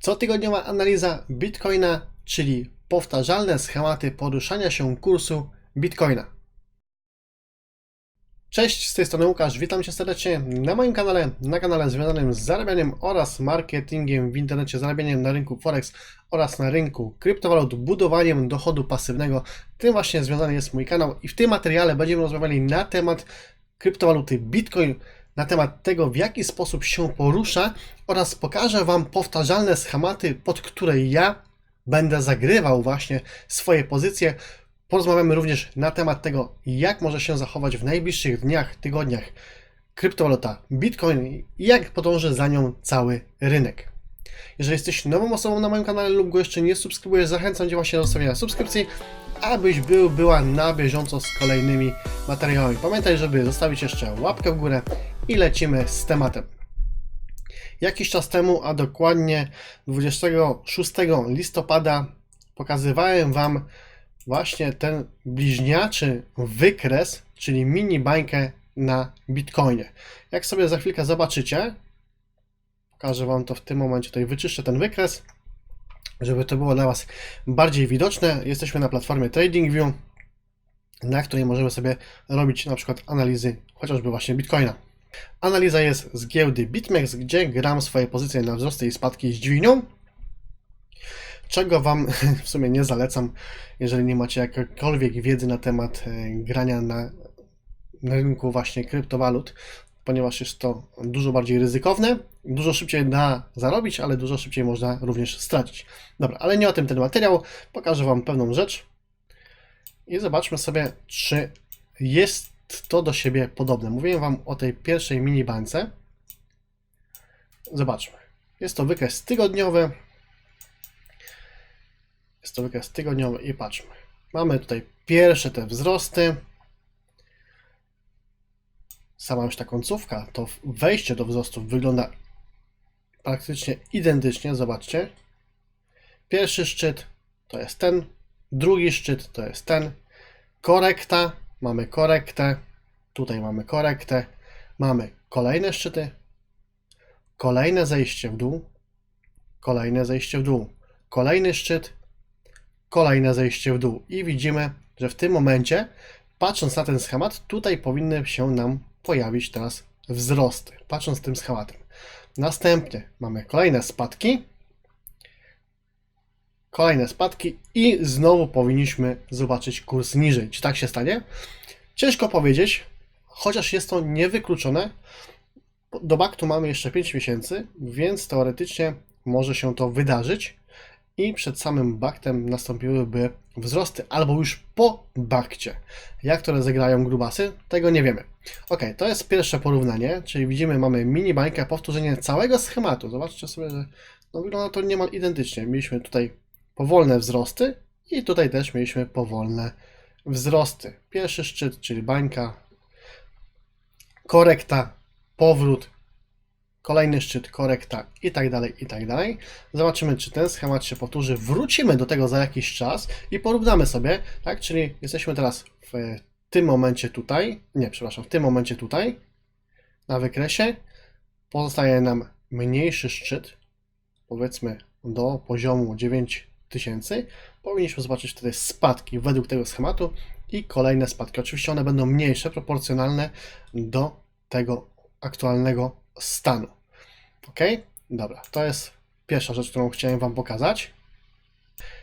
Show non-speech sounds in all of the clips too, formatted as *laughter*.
Cotygodniowa analiza Bitcoina, czyli powtarzalne schematy poruszania się kursu Bitcoina. Cześć, z tej strony Łukasz, witam Cię serdecznie na moim kanale, na kanale związanym z zarabianiem oraz marketingiem w internecie, zarabianiem na rynku Forex oraz na rynku kryptowalut, budowaniem dochodu pasywnego. Tym właśnie związany jest mój kanał i w tym materiale będziemy rozmawiali na temat kryptowaluty Bitcoin, na temat tego, w jaki sposób się porusza oraz pokażę Wam powtarzalne schematy, pod które ja będę zagrywał właśnie swoje pozycje. Porozmawiamy również na temat tego, jak może się zachować w najbliższych dniach, tygodniach kryptowaluta Bitcoin i jak podąży za nią cały rynek. Jeżeli jesteś nową osobą na moim kanale lub go jeszcze nie subskrybujesz, zachęcam Cię właśnie do zostawienia subskrypcji, abyś był, była na bieżąco z kolejnymi materiałami. Pamiętaj, żeby zostawić jeszcze łapkę w górę i lecimy z tematem. Jakiś czas temu, a dokładnie 26 listopada, pokazywałem Wam właśnie ten bliźniaczy wykres, czyli mini bańkę na Bitcoinie. Jak sobie za chwilkę zobaczycie, pokażę Wam to w tym momencie, tutaj wyczyszczę ten wykres, żeby to było dla Was bardziej widoczne. Jesteśmy na platformie TradingView, na której możemy sobie robić na przykład analizy chociażby właśnie Bitcoina. Analiza jest z giełdy BitMEX, gdzie gram swoje pozycje na wzrosty i spadki z dźwignią, czego Wam *laughs* w sumie nie zalecam, jeżeli nie macie jakiejkolwiek wiedzy na temat e, grania na, na rynku właśnie kryptowalut, ponieważ jest to dużo bardziej ryzykowne, dużo szybciej da zarobić, ale dużo szybciej można również stracić. Dobra, ale nie o tym ten materiał, pokażę Wam pewną rzecz i zobaczmy sobie, czy jest to do siebie podobne. Mówiłem Wam o tej pierwszej mini bańce. Zobaczmy. Jest to wykres tygodniowy. Jest to wykres tygodniowy i patrzmy. Mamy tutaj pierwsze te wzrosty. Sama już ta końcówka, to wejście do wzrostów wygląda praktycznie identycznie. Zobaczcie. Pierwszy szczyt to jest ten, drugi szczyt to jest ten. Korekta, mamy korektę, tutaj mamy korektę, mamy kolejne szczyty, kolejne zejście w dół, kolejne zejście w dół, kolejny szczyt, kolejne zejście w dół. I widzimy, że w tym momencie, patrząc na ten schemat, tutaj powinny się nam pojawić teraz wzrosty, patrząc tym schematem. Następnie mamy kolejne spadki, kolejne spadki i znowu powinniśmy zobaczyć kurs niżej. Czy tak się stanie? Ciężko powiedzieć, chociaż jest to niewykluczone. Do baktu mamy jeszcze 5 miesięcy, więc teoretycznie może się to wydarzyć i przed samym baktem nastąpiłyby wzrosty, albo już po bakcie. Jak to rozegrają grubasy, tego nie wiemy. Ok, to jest pierwsze porównanie, czyli widzimy, mamy mini bańkę, powtórzenie całego schematu. Zobaczcie sobie, że no, wygląda to niemal identycznie. Mieliśmy tutaj powolne wzrosty i tutaj też mieliśmy powolne wzrosty. Pierwszy szczyt, czyli bańka, korekta, powrót, kolejny szczyt, korekta i tak dalej, i tak dalej. Zobaczymy, czy ten schemat się powtórzy. Wrócimy do tego za jakiś czas i porównamy sobie, tak? Czyli jesteśmy teraz w tym momencie tutaj, nie, przepraszam, w tym momencie tutaj, na wykresie. Pozostaje nam mniejszy szczyt, powiedzmy do poziomu 9000. Powinniśmy zobaczyć wtedy spadki według tego schematu i kolejne spadki. Oczywiście one będą mniejsze, proporcjonalne do tego aktualnego stanu. Ok? Dobra, to jest pierwsza rzecz, którą chciałem Wam pokazać.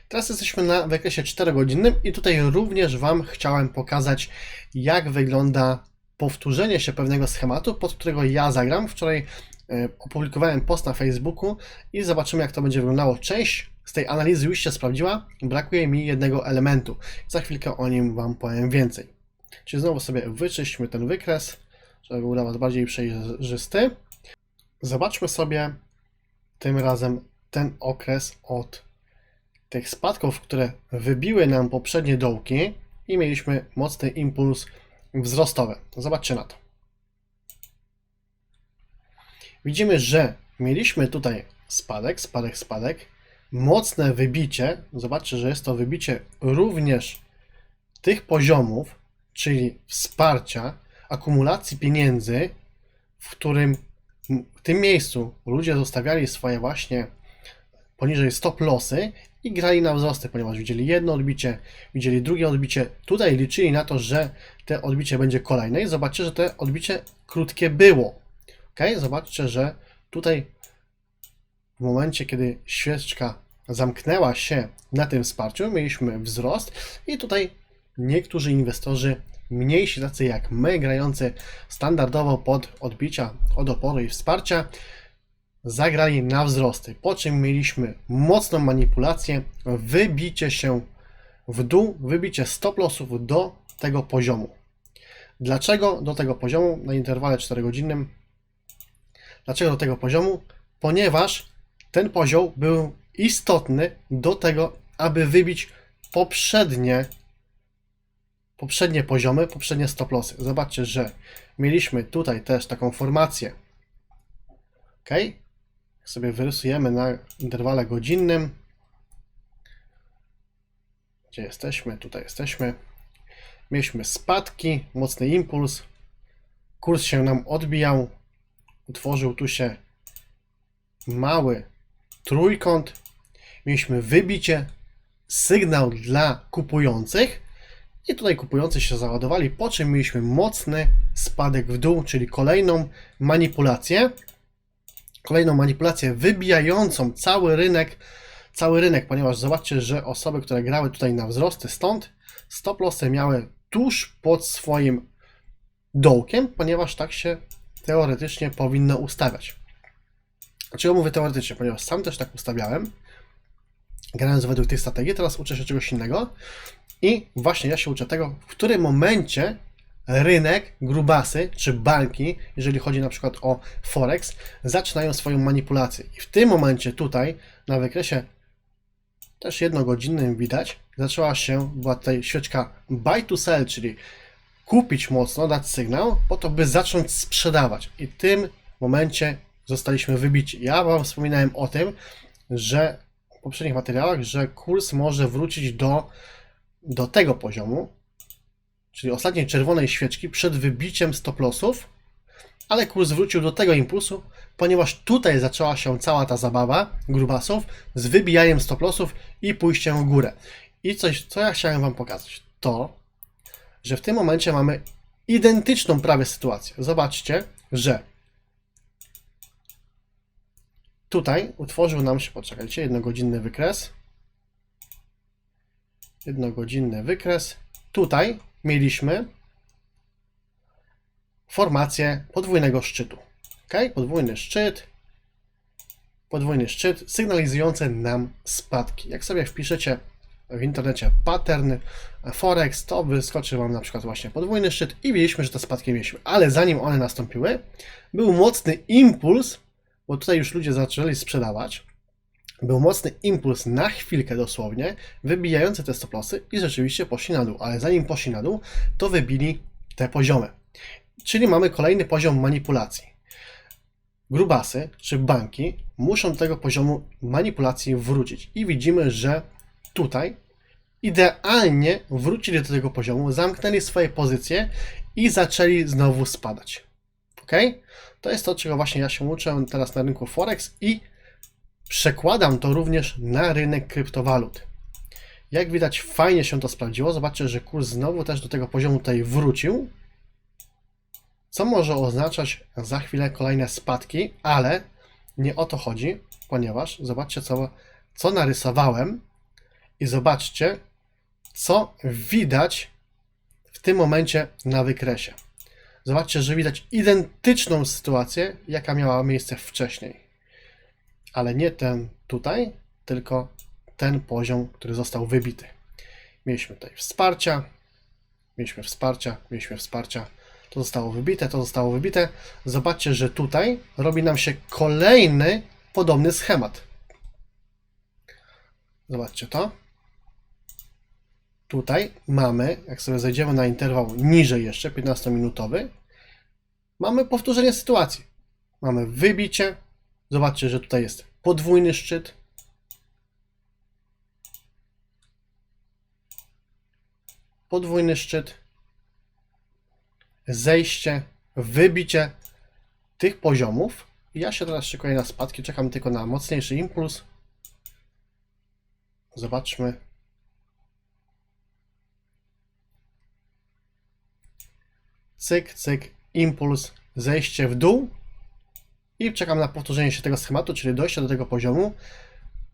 Teraz jesteśmy na wykresie 4-godzinnym i tutaj również Wam chciałem pokazać, jak wygląda powtórzenie się pewnego schematu, pod którego ja zagram. Wczoraj e, opublikowałem post na Facebooku i zobaczymy, jak to będzie wyglądało. Część z tej analizy już się sprawdziła, brakuje mi jednego elementu. Za chwilkę o nim Wam powiem więcej. Czyli znowu sobie wyczyśćmy ten wykres, żeby był dla Was bardziej przejrzysty. Zobaczmy sobie tym razem ten okres od tych spadków, które wybiły nam poprzednie dołki i mieliśmy mocny impuls wzrostowy. Zobaczcie na to. Widzimy, że mieliśmy tutaj spadek, spadek, spadek, mocne wybicie. Zobaczcie, że jest to wybicie również tych poziomów, czyli wsparcia, akumulacji pieniędzy, w którym w tym miejscu ludzie zostawiali swoje właśnie poniżej stop lossy i grali na wzrosty, ponieważ widzieli jedno odbicie, widzieli drugie odbicie. Tutaj liczyli na to, że te odbicie będzie kolejne i zobaczcie, że te odbicie krótkie było. Ok, zobaczcie, że tutaj w momencie, kiedy świeczka zamknęła się na tym wsparciu, mieliśmy wzrost i tutaj niektórzy inwestorzy, mniejsi tacy jak my, grający standardowo pod odbicia od oporu i wsparcia, zagrali na wzrosty, po czym mieliśmy mocną manipulację, wybicie się w dół, wybicie stop lossów do tego poziomu. Dlaczego do tego poziomu na interwale 4-godzinnym? Dlaczego do tego poziomu? Ponieważ ten poziom był istotny do tego, aby wybić poprzednie poprzednie poziomy, poprzednie stop lossy. Zobaczcie, że mieliśmy tutaj też taką formację. Ok? Sobie wyrysujemy na interwale godzinnym. Gdzie jesteśmy? Tutaj jesteśmy. Mieliśmy spadki, mocny impuls. Kurs się nam odbijał. Utworzył tu się mały trójkąt. Mieliśmy wybicie, sygnał dla kupujących. I tutaj kupujący się załadowali, po czym mieliśmy mocny spadek w dół, czyli kolejną manipulację. Kolejną manipulację wybijającą cały rynek, cały rynek, ponieważ zobaczcie, że osoby, które grały tutaj na wzrosty stąd, stop lossy miały tuż pod swoim dołkiem, ponieważ tak się teoretycznie powinno ustawiać. Dlaczego mówię teoretycznie? Ponieważ sam też tak ustawiałem, grając według tej strategii, teraz uczę się czegoś innego i właśnie ja się uczę tego, w którym momencie rynek, grubasy czy banki, jeżeli chodzi na przykład o Forex, zaczynają swoją manipulację. I w tym momencie tutaj na wykresie też jednogodzinnym widać, zaczęła się, była tutaj świeczka buy to sell, czyli kupić mocno, dać sygnał, po to, by zacząć sprzedawać. I w tym momencie zostaliśmy wybici. Ja Wam wspominałem o tym, że poprzednich materiałach, że kurs może wrócić do, do tego poziomu, czyli ostatniej czerwonej świeczki przed wybiciem stop lossów, ale kurs wrócił do tego impulsu, ponieważ tutaj zaczęła się cała ta zabawa grubasów z wybijaniem stop lossów i pójściem w górę. I coś, co ja chciałem Wam pokazać, to, że w tym momencie mamy identyczną prawie sytuację. Zobaczcie, że tutaj utworzył nam się, poczekajcie, jednogodzinny wykres. Jednogodzinny wykres. Tutaj mieliśmy formację podwójnego szczytu. Ok? Podwójny szczyt, podwójny szczyt sygnalizujący nam spadki. Jak sobie wpiszecie w internecie pattern Forex, to wyskoczy Wam na przykład właśnie podwójny szczyt i widzieliśmy, że te spadki mieliśmy. Ale zanim one nastąpiły, był mocny impuls, bo tutaj już ludzie zaczęli sprzedawać. Był mocny impuls na chwilkę dosłownie, wybijający te stoplosy i rzeczywiście poszli na dół. Ale zanim poszli na dół, to wybili te poziomy. Czyli mamy kolejny poziom manipulacji. Grubasy czy banki muszą do tego poziomu manipulacji wrócić. I widzimy, że tutaj idealnie wrócili do tego poziomu, zamknęli swoje pozycje i zaczęli znowu spadać. Ok? To jest to, czego właśnie ja się uczę teraz na rynku Forex i przekładam to również na rynek kryptowalut. Jak widać, fajnie się to sprawdziło. Zobaczcie, że kurs znowu też do tego poziomu tutaj wrócił co może oznaczać za chwilę kolejne spadki, ale nie o to chodzi, ponieważ zobaczcie, co, co narysowałem i zobaczcie, co widać w tym momencie na wykresie. Zobaczcie, że widać identyczną sytuację, jaka miała miejsce wcześniej. Ale nie ten tutaj, tylko ten poziom, który został wybity. Mieliśmy tutaj wsparcia, mieliśmy wsparcia, mieliśmy wsparcia, to zostało wybite, to zostało wybite. Zobaczcie, że tutaj robi nam się kolejny podobny schemat. Zobaczcie to. Tutaj mamy, jak sobie zejdziemy na interwał niżej jeszcze, 15-minutowy, mamy powtórzenie sytuacji. Mamy wybicie. Zobaczcie, że tutaj jest podwójny szczyt. Podwójny szczyt zejście, wybicie tych poziomów. Ja się teraz szykuję na spadki, czekam tylko na mocniejszy impuls. zobaczmy. Cyk, cyk, impuls, zejście w dół i czekam na powtórzenie się tego schematu, czyli dojście do tego poziomu.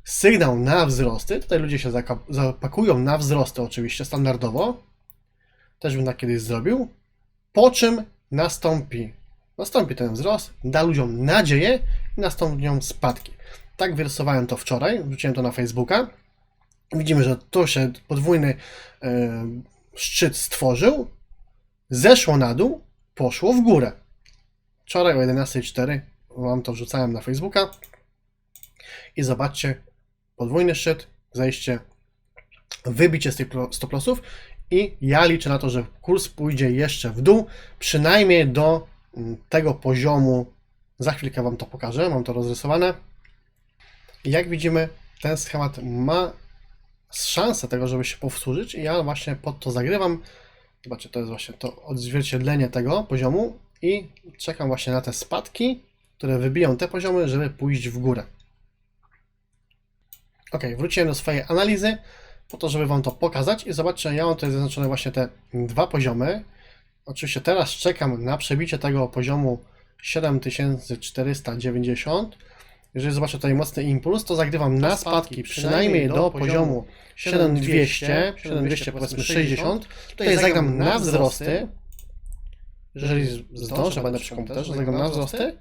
Sygnał na wzrosty. Tutaj ludzie się zapakują na wzrosty, oczywiście, standardowo. Też bym tak kiedyś zrobił. Po czym nastąpi, nastąpi ten wzrost, da ludziom nadzieję i nastąpią spadki. Tak wyrysowałem to wczoraj, wrzuciłem to na Facebooka. Widzimy, że tu się podwójny e, szczyt stworzył, zeszło na dół, poszło w górę. Wczoraj o 11.04 wam to wrzucałem na Facebooka. I zobaczcie, podwójny szczyt, zejście, wybicie z tych pro- stop lossów i ja liczę na to, że kurs pójdzie jeszcze w dół, przynajmniej do mm, tego poziomu. Za chwilkę Wam to pokażę, mam to rozrysowane. Jak widzimy, ten schemat ma szansę tego, żeby się powtórzyć i ja właśnie pod to zagrywam. Zobaczcie, to jest właśnie to odzwierciedlenie tego poziomu i czekam właśnie na te spadki, które wybiją te poziomy, żeby pójść w górę. Ok, wróciłem do swojej analizy po to, żeby Wam to pokazać i zobaczcie, ja mam tutaj zaznaczone właśnie te dwa poziomy. Oczywiście teraz czekam na przebicie tego poziomu 7490. Jeżeli zobaczę tutaj mocny impuls, to zagrywam na spadki przynajmniej do poziomu 7200, 7200 powiedzmy 60. Tutaj zagram na wzrosty. Jeżeli zdążę, będę przy komputerze, zagram na wzrosty.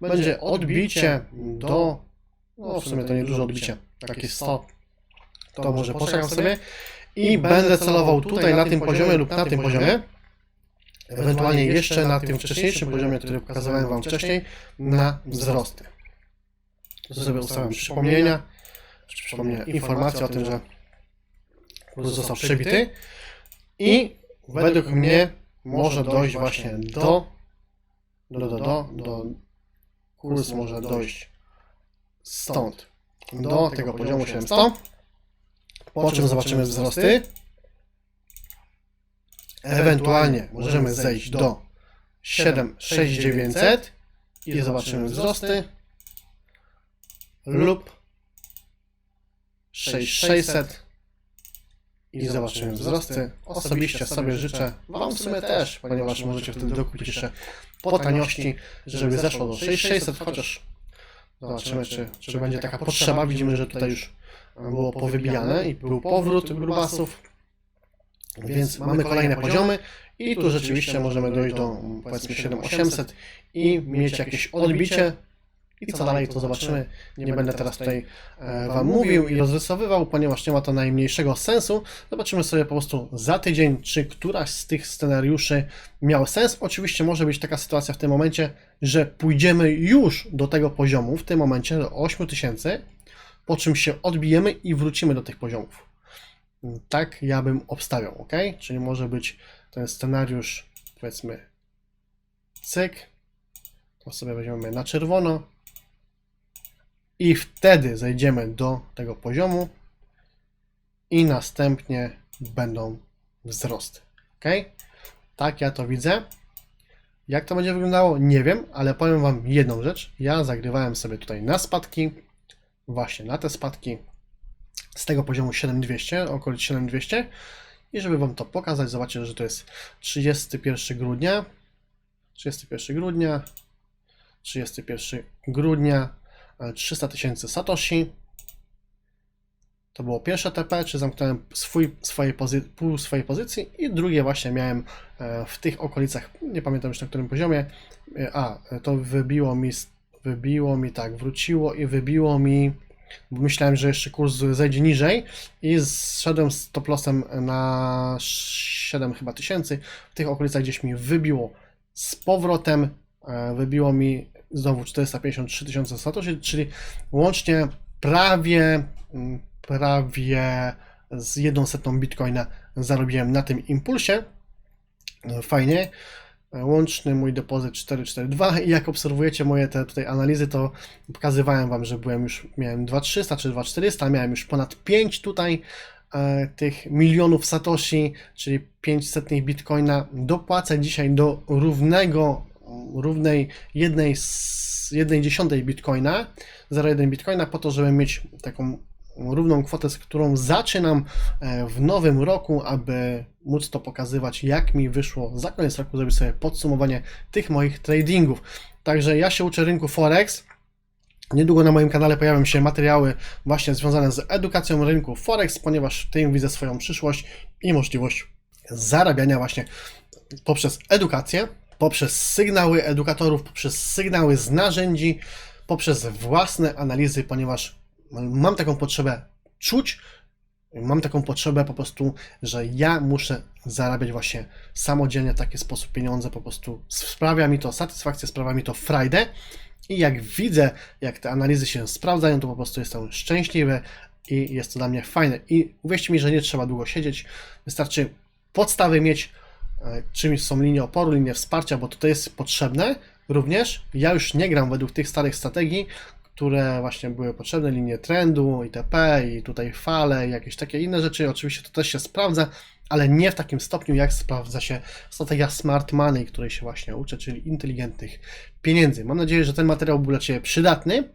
Będzie odbicie do, no w sumie to nie dużo odbicie, takie 100 to może poczekam sobie i będę celował tutaj na tym poziomie lub na tym poziomie, ewentualnie jeszcze na tym wcześniejszym poziomie, który pokazywałem Wam wcześniej, na wzrosty. To sobie ustawiam przypomnienia, czy przypomnienia, informacje o tym, że kurs został przebity i według mnie może dojść właśnie do, do, do, do, do kurs może dojść stąd. Do tego poziomu 700 po czym zobaczymy wzrosty. Ewentualnie możemy zejść do 76900 i zobaczymy wzrosty lub 6600 i zobaczymy wzrosty. Osobiście sobie życzę. Wam w sumie też, ponieważ możecie wtedy dokupić jeszcze po taniości, żeby zeszło do 6600, chociaż. zobaczymy, czy, czy będzie taka potrzeba. Widzimy, że tutaj już było powybijane i był powrót grubasów. Więc mamy kolejne poziomy i tu rzeczywiście możemy dojść do powiedzmy 7800 i mieć jakieś odbicie. I co dalej, to zobaczymy. Nie będę teraz tutaj e, Wam mówił i rozrysowywał, ponieważ nie ma to najmniejszego sensu. Zobaczymy sobie po prostu za tydzień, czy któraś z tych scenariuszy miał sens. Oczywiście może być taka sytuacja w tym momencie, że pójdziemy już do tego poziomu, w tym momencie do 8000, po czym się odbijemy i wrócimy do tych poziomów. Tak ja bym obstawiał, ok? Czyli może być ten scenariusz, powiedzmy, cyk, to sobie weźmiemy na czerwono i wtedy zejdziemy do tego poziomu i następnie będą wzrosty, ok? Tak ja to widzę. Jak to będzie wyglądało, nie wiem, ale powiem Wam jedną rzecz. Ja zagrywałem sobie tutaj na spadki, właśnie na te spadki z tego poziomu 7200, okolic 7200 i żeby Wam to pokazać, zobaczcie, że to jest 31 grudnia, 31 grudnia, 31 grudnia, 300 tysięcy Satoshi. To było pierwsze TP, czy zamknąłem swój, swoje pół swojej pozycji i drugie właśnie miałem e, w tych okolicach, nie pamiętam już na którym poziomie, e, a, to wybiło mi, wybiło mi tak, wróciło i wybiło mi bo myślałem, że jeszcze kurs zejdzie niżej i zszedłem z top lossem na 7 chyba tysięcy. W tych okolicach gdzieś mi wybiło z powrotem, e, wybiło mi znowu 453 tysiące satoshi, czyli łącznie prawie, mm, prawie z jedną setną bitcoina zarobiłem na tym impulsie. E, Fajnie. Łączny mój depozyt 442 i jak obserwujecie moje te tutaj analizy, to pokazywałem Wam, że byłem już, miałem 2300 czy 2400, miałem już ponad 5 tutaj e, tych milionów satoshi, czyli 500 bitcoina. Dopłacę dzisiaj do równego, równej jednej, z, jednej dziesiątej bitcoina, 0,1 bitcoina po to, żeby mieć taką równą kwotę, z którą zaczynam e, w nowym roku, aby móc to pokazywać, jak mi wyszło za koniec roku, zrobić sobie podsumowanie tych moich tradingów. Także ja się uczę rynku Forex. Niedługo na moim kanale pojawią się materiały właśnie związane z edukacją rynku Forex, ponieważ w tym widzę swoją przyszłość i możliwość zarabiania właśnie poprzez edukację, poprzez sygnały edukatorów, poprzez sygnały z narzędzi, poprzez własne analizy, ponieważ mam taką potrzebę czuć, mam taką potrzebę po prostu, że ja muszę zarabiać właśnie samodzielnie w taki sposób pieniądze, po prostu sprawia mi to satysfakcję, sprawia mi to frajdę i jak widzę, jak te analizy się sprawdzają, to po prostu jestem szczęśliwy i jest to dla mnie fajne. I uwierzcie mi, że nie trzeba długo siedzieć, wystarczy podstawy mieć, e, czymś są linie oporu, linie wsparcia, bo to jest potrzebne również. Ja już nie gram według tych starych strategii, które właśnie były potrzebne, linie trendu, itp. i tutaj fale, jakieś takie inne rzeczy. Oczywiście to też się sprawdza, ale nie w takim stopniu, jak sprawdza się strategia smart money, której się właśnie uczę, czyli inteligentnych pieniędzy. Mam nadzieję, że ten materiał był dla Ciebie przydatny.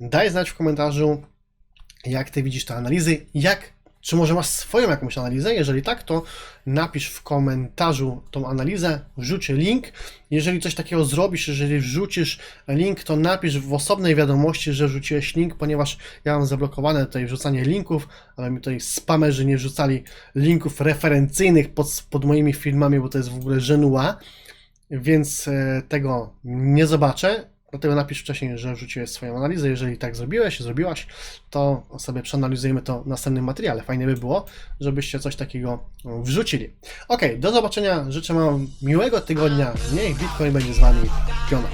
Daj znać w komentarzu, jak Ty widzisz te analizy, jak, czy może masz swoją jakąś analizę? Jeżeli tak, to napisz w komentarzu tą analizę, wrzuć link. Jeżeli coś takiego zrobisz, jeżeli wrzucisz link, to napisz w osobnej wiadomości, że wrzuciłeś link, ponieważ ja mam zablokowane tutaj wrzucanie linków, ale mi tutaj spamerzy nie wrzucali linków referencyjnych pod, pod moimi filmami, bo to jest w ogóle żenua, więc e, tego nie zobaczę. Dlatego napisz wcześniej, że wrzuciłeś swoją analizę. Jeżeli tak zrobiłeś, zrobiłaś, to sobie przeanalizujemy to w następnym materiale. Fajnie by było, żebyście coś takiego wrzucili. Ok, do zobaczenia. Życzę Wam miłego tygodnia. Niech Bitcoin będzie z Wami. Piona.